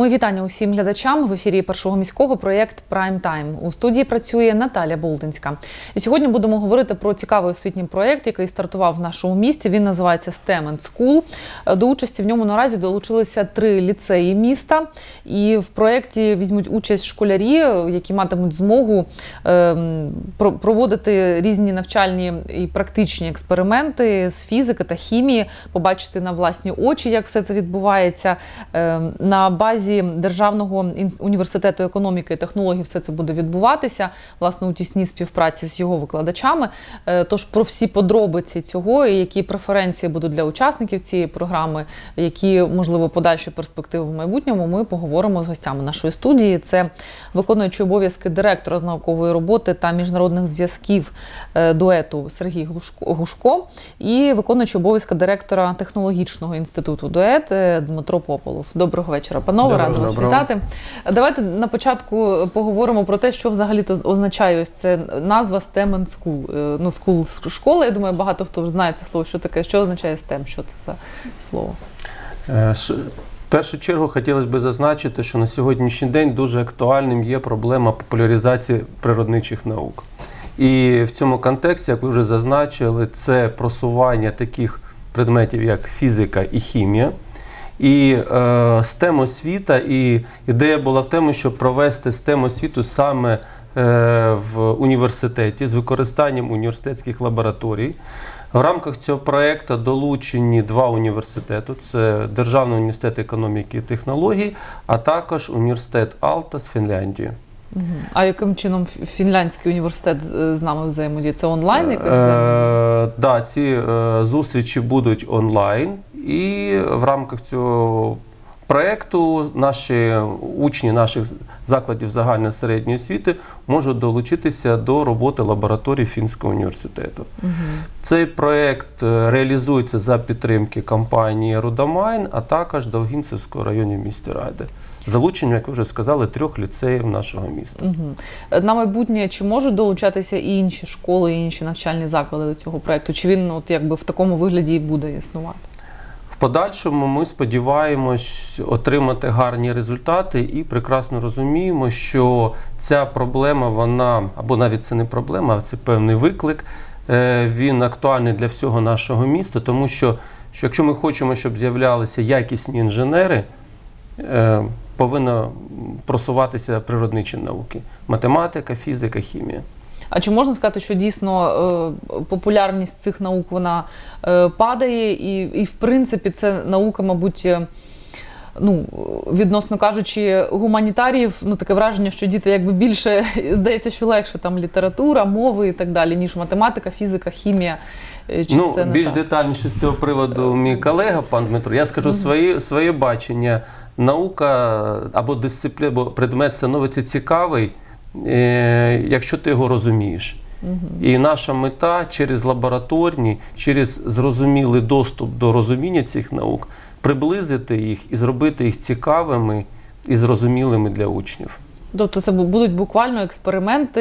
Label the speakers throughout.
Speaker 1: Мої вітання усім глядачам в ефірі першого міського проєкт Прайм Тайм. У студії працює Наталя Болдинська. І сьогодні будемо говорити про цікавий освітній проєкт, який стартував в нашому місті. Він називається STEM and School. До участі в ньому наразі долучилися три ліцеї міста. І в проєкті візьмуть участь школярі, які матимуть змогу ем, проводити різні навчальні і практичні експерименти з фізики та хімії, побачити на власні очі, як все це відбувається. Ем, На базі Державного університету економіки і технологій все це буде відбуватися, власне, у тісній співпраці з його викладачами. Е, Тож про всі подробиці цього і які преференції будуть для учасників цієї програми, які можливо подальші перспективи в майбутньому, ми поговоримо з гостями нашої студії. Це виконуючий обов'язки директора з наукової роботи та міжнародних зв'язків е, дуету Сергій Гушко і виконуючий обов'язки директора технологічного інституту дует е, Дмитро Пополов. Доброго вечора, панове. Рада вас
Speaker 2: доброго.
Speaker 1: вітати. Давайте на початку поговоримо про те, що взагалі то означає ось це назва STEM and School. Е, Ну, school – школа. Я думаю, багато хто вже знає це слово. Що таке? Що означає STEM? Що це за слово?
Speaker 2: Е, В першу чергу хотілося б зазначити, що на сьогоднішній день дуже актуальним є проблема популяризації природничих наук. І в цьому контексті, як ви вже зазначили, це просування таких предметів, як фізика і хімія. І е, STEM освіта, і ідея була в тому, щоб провести STEM освіту саме е, в університеті з використанням університетських лабораторій. В рамках цього проєкту долучені два університети: це Державний університет економіки і технологій, а також університет Алта з Фінляндії.
Speaker 1: А яким чином фінляндський університет з з нами взаємодіє? Це онлайн якась взаємодія?
Speaker 2: Е, да, ці е, зустрічі будуть онлайн, і в рамках цього проєкту наші учні наших закладів загальної середньої освіти можуть долучитися до роботи лабораторій Фінського університету. Цей проєкт е, реалізується за підтримки компанії Рудомайн, а також Довгінцевського району міста Ради. Залученням, як ви вже сказали, трьох ліцеїв нашого міста.
Speaker 1: Е, На майбутнє чи можуть долучатися і інші школи, і інші навчальні заклади до цього проекту? Чи він от якби в такому вигляді і буде існувати?
Speaker 2: В подальшому ми сподіваємось отримати гарні результати і прекрасно розуміємо, що ця проблема, вона або навіть це не проблема, а це певний виклик. е, Він актуальний для всього нашого міста, тому що, що якщо ми хочемо, щоб з'являлися якісні інженери, е, повинно просуватися природничі науки: математика, фізика, хімія.
Speaker 1: А чи можна сказати, що дійсно е, популярність цих наук вона е, падає, і, і в принципі це наука, мабуть. е, Ну, відносно кажучи, гуманітаріїв, ну таке враження, що діти якби більше здається, що легше там література, мови і так далі, ніж математика, фізика, хімія. Чи
Speaker 2: ну,
Speaker 1: це не
Speaker 2: більш
Speaker 1: так?
Speaker 2: детальніше з цього приводу мій колега, пан Дмитро, я скажу своє, своє бачення. Наука або дисципліна, або предмет становиться цікавий, е, якщо ти його розумієш. І наша мета через лабораторні, через зрозумілий доступ до розуміння цих наук, приблизити їх і зробити їх цікавими і зрозумілими для учнів.
Speaker 1: Тобто це будуть буквально експерименти,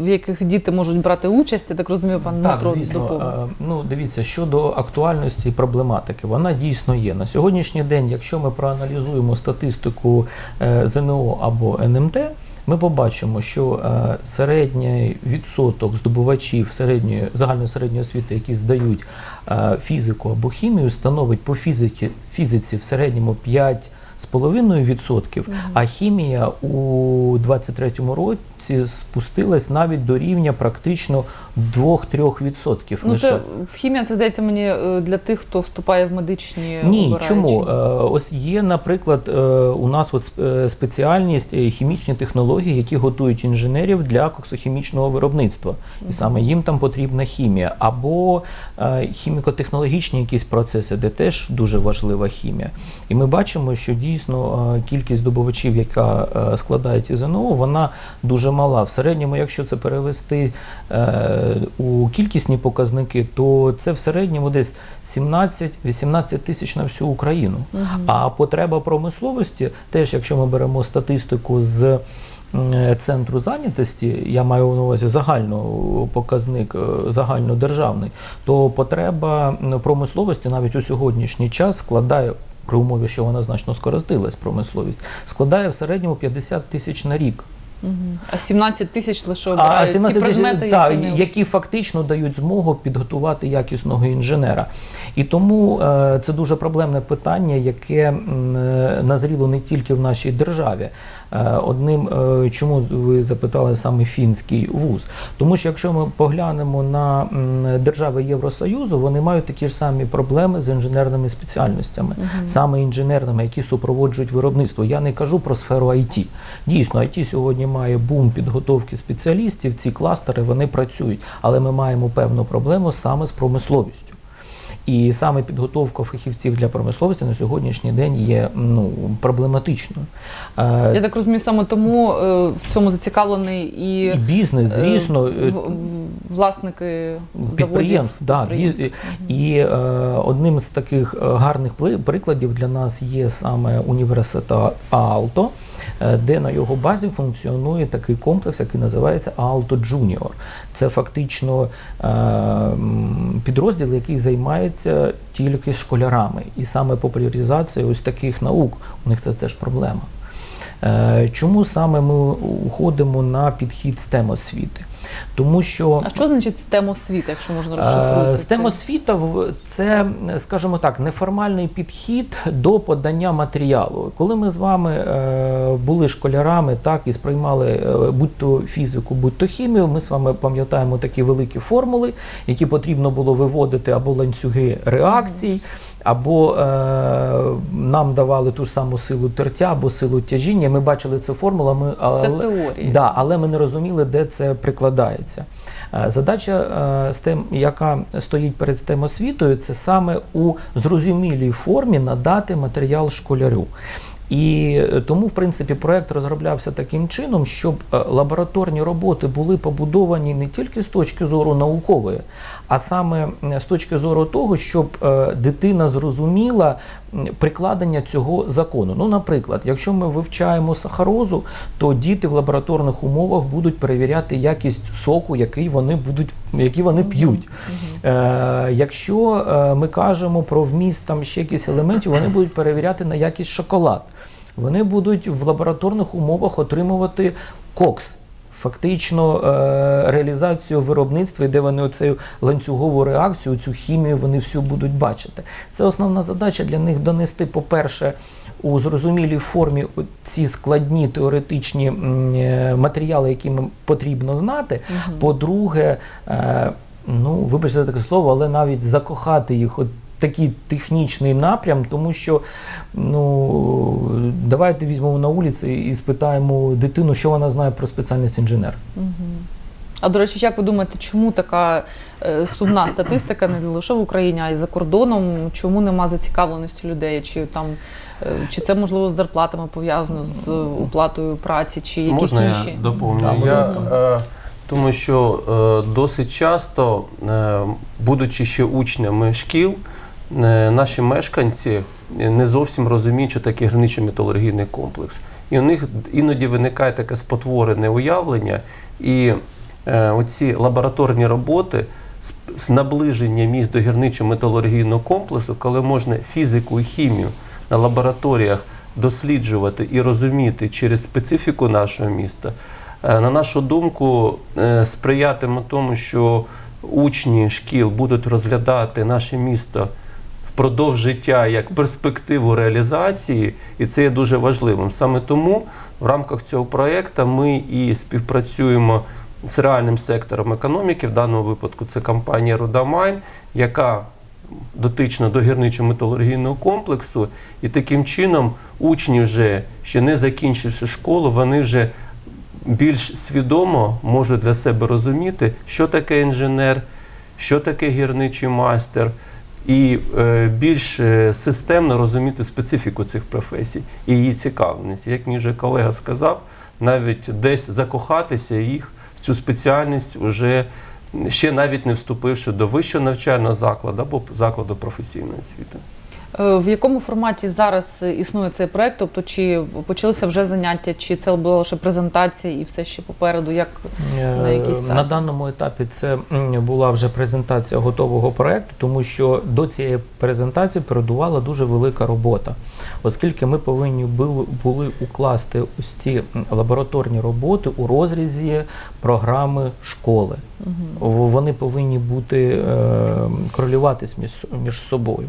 Speaker 1: в яких діти можуть брати участь. Я так розумію, пан
Speaker 3: Так,
Speaker 1: Дмитро
Speaker 3: звісно.
Speaker 1: доповнить.
Speaker 3: Е, Ну, дивіться, щодо актуальності і проблематики, вона дійсно є. На сьогоднішній день, якщо ми проаналізуємо статистику е, ЗНО або НМТ, ми побачимо, що е, середній відсоток здобувачів середньої загальної середньої освіти, які здають фізику або хімію, становить по фізиці, фізиці в середньому 5 з половиною відсотків, а хімія у 23-му році спустилась навіть до рівня практично 2-3 відсотків.
Speaker 1: Ну, це хімія, це здається мені е, для тих, хто вступає в медичні
Speaker 3: Ні,
Speaker 1: обираючі.
Speaker 3: чому? Е, Ось є, наприклад, е, у нас от спеціальність хімічні технології, які готують інженерів для коксохімічного виробництва. І саме їм там потрібна хімія. Або хіміко-технологічні якісь процеси, де теж дуже важлива хімія. І ми бачимо, що дійсно е, кількість здобувачів, яка е, складає ці ЗНО, вона дуже мала. В середньому, якщо це перевести е, у кількісні показники, то це в середньому десь 17-18 тисяч на всю Україну. А потреба промисловості, теж якщо ми беремо статистику з центру зайнятості, я маю на увазі загально показник, загальнодержавний, то потреба промисловості навіть у сьогоднішній час складає при умові, що вона значно скоростилась, промисловість, складає в середньому 50 тисяч на рік.
Speaker 1: А 17 тисяч лише обирають ті
Speaker 3: 17 тисяч,
Speaker 1: предмети,
Speaker 3: та,
Speaker 1: які
Speaker 3: які фактично дають змогу підготувати якісного інженера. І тому е, це дуже проблемне питання, яке е, назріло не тільки в нашій державі. Е, одним, е, чому ви запитали саме фінський вуз? Тому що якщо ми поглянемо на держави Євросоюзу, вони мають такі ж самі проблеми з інженерними спеціальностями, саме інженерними, які супроводжують виробництво. Я не кажу про сферу IT. Дійсно, IT сьогодні має бум підготовки спеціалістів. Ці кластери вони працюють, але ми маємо певну проблему саме з промисловістю. І саме підготовка фахівців для промисловості на сьогоднішній день є ну, проблематичною. Е,
Speaker 1: Я так розумію, саме тому е, в цьому зацікавлений і,
Speaker 3: і бізнес, звісно,
Speaker 1: е, в- в- власники
Speaker 3: підприємств. Да,
Speaker 1: підприємств.
Speaker 3: і е, одним з таких гарних прикладів для нас є саме університет Аалто, е, де на його базі функціонує такий комплекс, який називається Alto Джуніор. Це фактично е, підрозділ, який займається тільки школярами. І саме популяризація ось таких наук у них це теж проблема. Е, Чому саме ми уходимо на підхід STEM освіти? Тому що
Speaker 1: А що значить STEM освіта, якщо можна розшифрувати? це?
Speaker 3: STEM освіта це, скажімо так, неформальний підхід до подання матеріалу. Коли ми з вами е, були школярами, так і сприймали е, будь-то фізику, будь-то хімію, ми з вами пам'ятаємо такі великі формули, які потрібно було виводити або ланцюги реакцій. Або е, нам давали ту ж саму силу тертя або силу тяжіння. Ми бачили
Speaker 1: Це в
Speaker 3: але-
Speaker 1: теорії.
Speaker 3: Да, але ми не розуміли, де це прикладається. Е, Задача, е, STEM, яка стоїть перед STEM освітою, це саме у зрозумілій формі надати матеріал школярю. І е, тому, в принципі, проект розроблявся таким чином, щоб е, лабораторні роботи були побудовані не тільки з точки зору наукової, а саме з точки зору того, щоб е, дитина зрозуміла прикладення цього закону. Ну, наприклад, якщо ми вивчаємо сахарозу, то діти в лабораторних умовах будуть перевіряти якість соку, який вони будуть, який вони п'ють. Е, якщо е, ми кажемо про вміст там ще якихось елементів, вони будуть перевіряти на якість шоколад. Вони будуть в лабораторних умовах отримувати кокс. Фактично е, реалізацію виробництва, де вони оцю ланцюгову реакцію, цю хімію вони всю будуть бачити. Це основна задача для них донести, по-перше, у зрозумілій формі ці складні теоретичні е, матеріали, які потрібно знати. По-друге, е, ну вибачте за таке слово, але навіть закохати їх. От Такий технічний напрям, тому що ну давайте візьмемо на вулиці і спитаємо дитину, що вона знає про спеціальність інженер.
Speaker 1: А до речі, як ви думаєте, чому така е, сумна статистика не лише в Україні, а й за кордоном? Чому нема зацікавленості людей? Чи там е, чи це можливо з зарплатами пов'язано з оплатою праці, чи якісь
Speaker 2: Можна
Speaker 1: інші?
Speaker 2: я доповню?
Speaker 3: Да,
Speaker 2: я, е, тому що е, досить часто, е, будучи ще учнями шкіл, наші мешканці не зовсім розуміють, що таке гранично-металургійний комплекс. І у них іноді виникає таке спотворене уявлення, і е, оці лабораторні роботи з, наближенням їх до гірничо-металургійного комплексу, коли можна фізику і хімію на лабораторіях досліджувати і розуміти через специфіку нашого міста, е, на нашу думку, е, сприятиме тому, що учні шкіл будуть розглядати наше місто впродовж життя як перспективу реалізації, і це є дуже важливим. Саме тому в рамках цього проєкту ми і співпрацюємо з реальним сектором економіки. В даному випадку це компанія Рудамайн, яка дотична до гірничо-металургійного комплексу, і таким чином учні, вже ще не закінчивши школу, вони вже більш свідомо можуть для себе розуміти, що таке інженер, що таке гірничий майстер, і е, більш е, системно розуміти специфіку цих професій і її цікавленість. Як мій вже колега сказав, навіть десь закохатися їх в цю спеціальність вже ще навіть не вступивши до вищого навчального закладу або закладу професійної освіти.
Speaker 1: Е, В якому форматі зараз е, існує цей проект? Тобто, чи почалися вже заняття, чи це була лише презентація і все ще попереду? Як На якій
Speaker 3: Е,
Speaker 1: стадії?
Speaker 3: На даному етапі це була вже презентація готового проекту, тому що до цієї презентації передувала дуже велика робота, оскільки ми повинні були, укласти ось ці лабораторні роботи у розрізі програми школи. В- Вони повинні бути е, корелюватись між собою.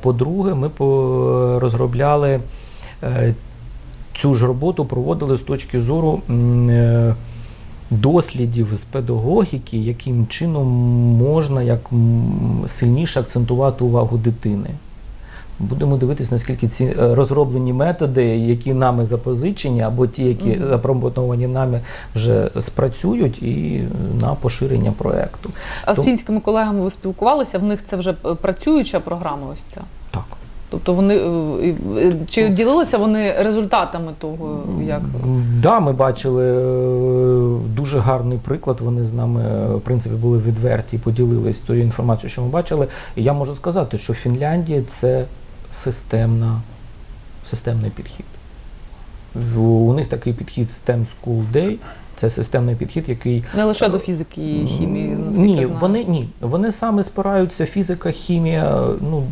Speaker 3: По-друге, ми розробляли е, цю ж роботу, проводили з точки зору е, дослідів з педагогіки, яким чином можна як сильніше акцентувати увагу дитини. Будемо дивитися, наскільки ці е, розроблені методи, які нами запозичені, або ті, які запропоновані нами, вже спрацюють і на поширення проекту.
Speaker 1: а з фінськими колегами ви спілкувалися? В них це вже е, працююча програма? Ось ця?
Speaker 3: Так.
Speaker 1: Тобто вони е, е, чи ділилися вони результатами того, як
Speaker 3: Да, ми бачили е, дуже гарний приклад. Вони з нами, е, в принципі, були відверті поділились тою інформацією, що ми бачили. І я можу сказати, що Фінляндія це системна, системний підхід. У них такий підхід STEM School Day. Це системний підхід, який
Speaker 1: не лише до фізики і хімії,
Speaker 3: ні,
Speaker 1: знаю.
Speaker 3: вони ні. Вони саме спираються фізика, хімія, ну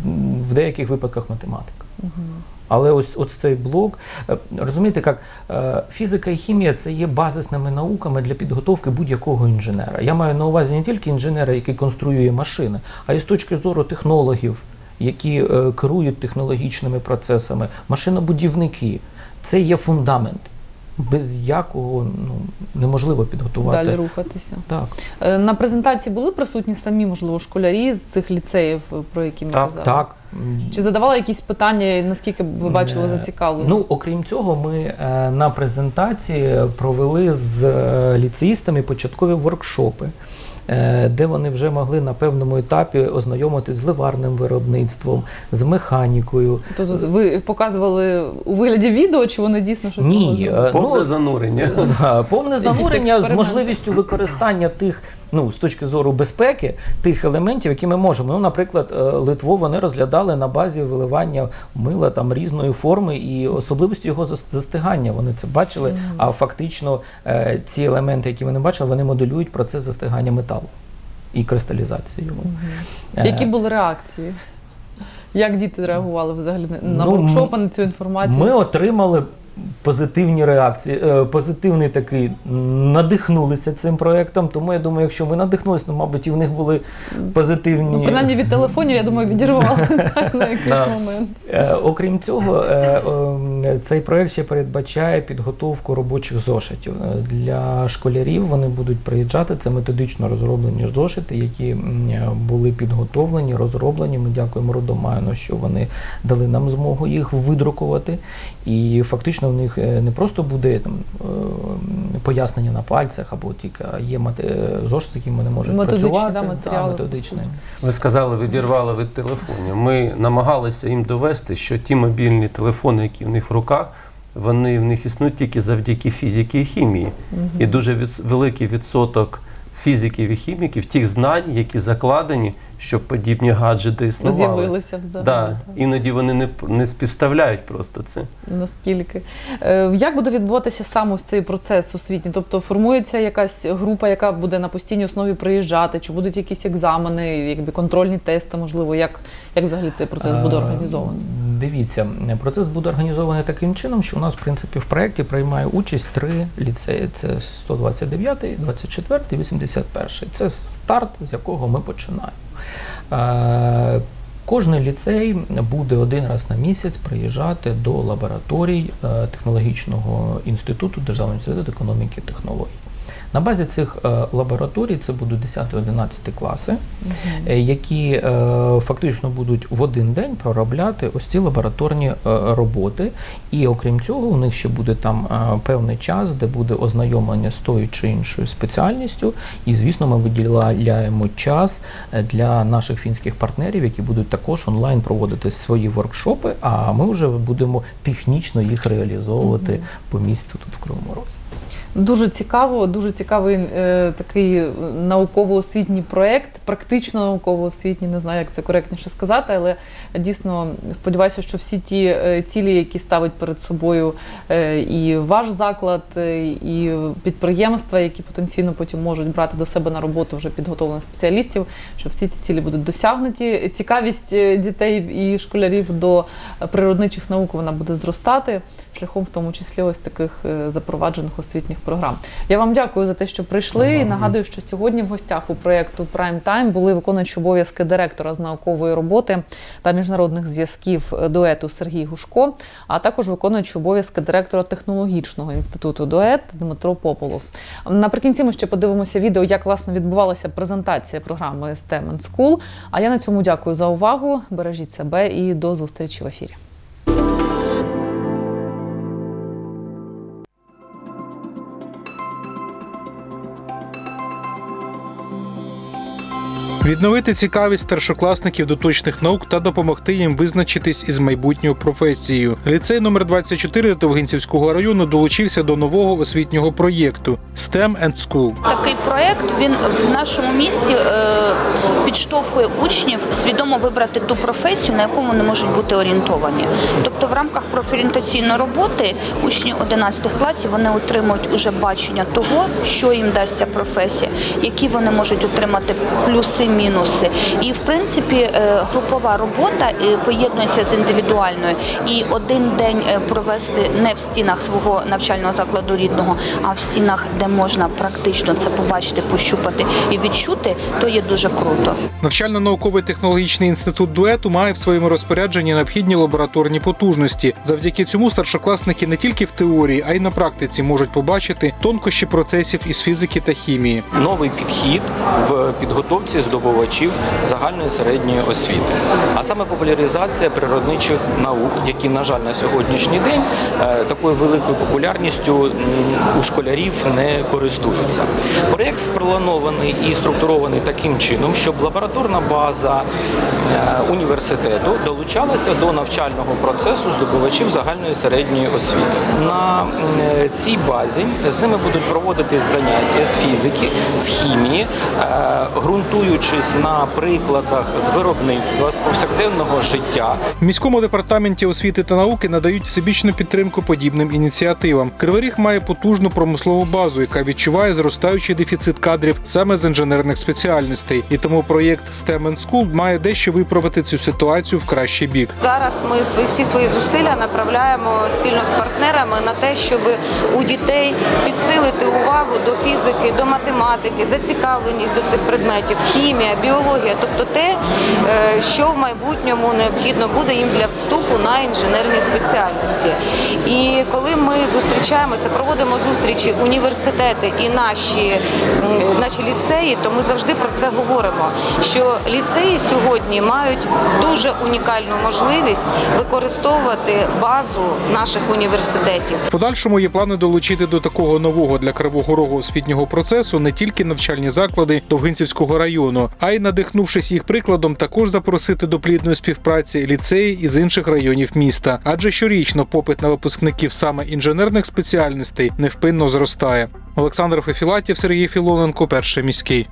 Speaker 3: в деяких випадках математика.
Speaker 1: Мгм.
Speaker 3: Але ось, ось цей блок, е, розумієте, як е, фізика і хімія це є базисними науками для підготовки будь-якого інженера. Я маю на увазі не тільки інженера, який конструює машини, а й з точки зору технологів, які е, керують технологічними процесами, машинобудівники. Це є фундамент, без якого ну, неможливо підготувати.
Speaker 1: далі рухатися.
Speaker 3: Так.
Speaker 1: Е, На презентації були присутні самі, можливо, школярі з цих ліцеїв, е, про які ми
Speaker 2: Так,
Speaker 1: казали?
Speaker 3: Так.
Speaker 1: Чи задавали якісь питання, наскільки ви бачили зацікавленість?
Speaker 3: Ну, окрім цього, ми на презентації провели з ліцеїстами початкові воркшопи. Е, Де вони вже могли на певному етапі ознайомитись з ливарним виробництвом, з механікою.
Speaker 1: Тобто ви показували у вигляді відео, чи вони дійсно щось
Speaker 3: Ні, е,
Speaker 2: Повне
Speaker 3: ну,
Speaker 2: занурення.
Speaker 3: Повне занурення з можливістю використання тих, ну з точки зору безпеки, тих елементів, які ми можемо. Ну, наприклад, е, Литву вони розглядали на базі виливання мила там різної форми і особливості його зас- застигання. Вони це бачили. А фактично е, ці елементи, які вони бачили, вони моделюють процес застигання металу і кристалізації його. Е,
Speaker 1: Які були реакції? Як діти реагували взагалі на-
Speaker 3: Ну,
Speaker 1: воркшопи, на цю інформацію?
Speaker 3: Ми отримали позитивні реакції, е, позитивний такий надихнулися цим проектом. Тому я думаю, якщо ми надихнулися, то мабуть і в них були позитивні.
Speaker 1: Ну, принаймні від телефонів, я думаю, відірвали на якийсь момент.
Speaker 3: Е, Окрім цього, е, цей проект ще передбачає підготовку робочих зошитів для школярів. Вони будуть приїжджати. Це методично розроблені зошити, які були підготовлені, розроблені. Ми дякуємо Родомайну, що вони дали нам змогу їх видрукувати. І фактично в них е, не просто буде там е, пояснення на пальцях або тільки є е, зошит, з яким вони можуть
Speaker 1: Методичні,
Speaker 3: працювати.
Speaker 1: да, матеріали,
Speaker 3: методичні.
Speaker 2: Ви сказали, відірвали від телефонів. Ми намагалися їм довести, що ті мобільні телефони, які в них в руках, вони в них існують тільки завдяки фізиці і хімії. І дуже від, великий відсоток фізиків і хіміків, тих знань, які закладені, щоб подібні гаджети існували.
Speaker 1: З'явилися взагалі.
Speaker 2: Да. Іноді вони не, не співставляють просто це.
Speaker 1: Наскільки? Е, Як буде відбуватися сам ось цей процес освітній? Тобто формується якась група, яка буде на постійній основі приїжджати, чи будуть якісь екзамени, якби контрольні тести, можливо, як, як взагалі цей процес буде
Speaker 3: Е,
Speaker 1: організований?
Speaker 3: Дивіться, процес буде організований таким чином, що у нас, в принципі, в проєкті приймає участь три ліцеї: це 129, 24, 81. Це старт, з якого ми починаємо. Е, Кожний ліцей буде один раз на місяць приїжджати до лабораторій е, технологічного інституту Державного інституту економіки і технологій. На базі цих е, лабораторій це будуть 10-11 класи, е, які е, фактично будуть в один день проробляти ось ці лабораторні роботи. І окрім цього, у них ще буде там певний час, де буде ознайомлення з тою чи іншою спеціальністю. І, звісно, ми виділяємо час для наших фінських партнерів, які будуть також онлайн проводити свої воркшопи. А ми вже будемо технічно їх реалізовувати по місту тут в Кривому Розі.
Speaker 1: Дуже цікаво, дуже цікавий е, такий науково-освітній проєкт, практично науково-освітній, не знаю, як це коректніше сказати, але дійсно сподіваюся, що всі ті е, цілі, які ставить перед собою е, і ваш заклад, е, і підприємства, які потенційно потім можуть брати до себе на роботу вже підготовлених спеціалістів, що всі ці цілі будуть досягнуті. Цікавість е, дітей і школярів до природничих наук вона буде зростати шляхом в тому числі ось таких запроваджених освітніх програм. Я вам дякую за те, що прийшли. І нагадую, що сьогодні в гостях у проєкту Prime Time були виконуючі обов'язки директора з наукової роботи та міжнародних зв'язків дуету Сергій Гушко, а також виконуючий обов'язки директора технологічного інституту дует Дмитро Пополов. Наприкінці ми ще подивимося відео, як власне відбувалася презентація програми STEM and School. А я на цьому дякую за увагу. Бережіть себе і до зустрічі в ефірі.
Speaker 4: Відновити цікавість старшокласників до точних наук та допомогти їм визначитись із майбутньою професією. Ліцей номер 24 з Довгинцівського району долучився до нового освітнього проєкту STEM and School.
Speaker 5: Такий проект він в нашому місті е, підштовхує учнів свідомо вибрати ту професію, на яку вони можуть бути орієнтовані. Тобто, в рамках профорієнтаційної роботи учні 11 класів вони отримують уже бачення того, що їм дасть ця професія, які вони можуть отримати плюси, мінуси. І в принципі е, групова робота е, поєднується з індивідуальною. І один день е, провести не в стінах свого навчального закладу рідного, а в стінах, де можна практично це побачити, пощупати і відчути, то є дуже круто.
Speaker 4: Навчально-науковий технологічний інститут дуету має в своєму розпорядженні необхідні лабораторні потужності. Завдяки цьому старшокласники не тільки в теорії, а й на практиці можуть побачити тонкощі процесів із фізики та хімії.
Speaker 3: новий підхід в підготовці здобувачів загальної середньої освіти, а саме популяризація природничих наук, які, на жаль, на сьогоднішній день е, такою великою популярністю у школярів не користуються. Проєкт спланований і структурований таким чином, щоб лабораторна база е, університету долучалася до навчального процесу здобувачів загальної середньої освіти. На е, цій базі з ними будуть проводити заняття з фізики, з хімії, е, ґрунтуючись на прикладах з виробництва, з повсякденного життя,
Speaker 4: В міському департаменті освіти та науки надають всебічну підтримку подібним ініціативам. Кривий Ріг має потужну промислову базу, яка відчуває зростаючий дефіцит кадрів саме з інженерних спеціальностей. І тому проєкт STEM and School має дещо виправити цю ситуацію в кращий бік.
Speaker 6: Зараз ми свої всі свої зусилля направляємо спільно з партнерами на те, щоб у дітей підсилити увагу до фізики, до математики, зацікавленість до цих предметів, хімія, біологія, тобто те, е, що в майбутньому необхідно буде їм для вступу на інженерні спеціальності. І коли ми зустрічаємося, проводимо зустрічі університети і наші, наші ліцеї, то ми завжди про це говоримо. Що ліцеї сьогодні мають дуже унікальну можливість використовувати базу наших університетів.
Speaker 4: Подальшому є плани долучити до такого нового для Кривого Рогу освітнього процесу не тільки навчальні заклади Довгинцівського району, а й надихнувшись їх прикладом, також запросити до плідної співпраці ліцеї із інших районів міста. Адже щорічно попит на випускників саме інженерних спеціальностей невпинно зростає. Олександр Фефілатів, Сергій Філоненко, перший міський.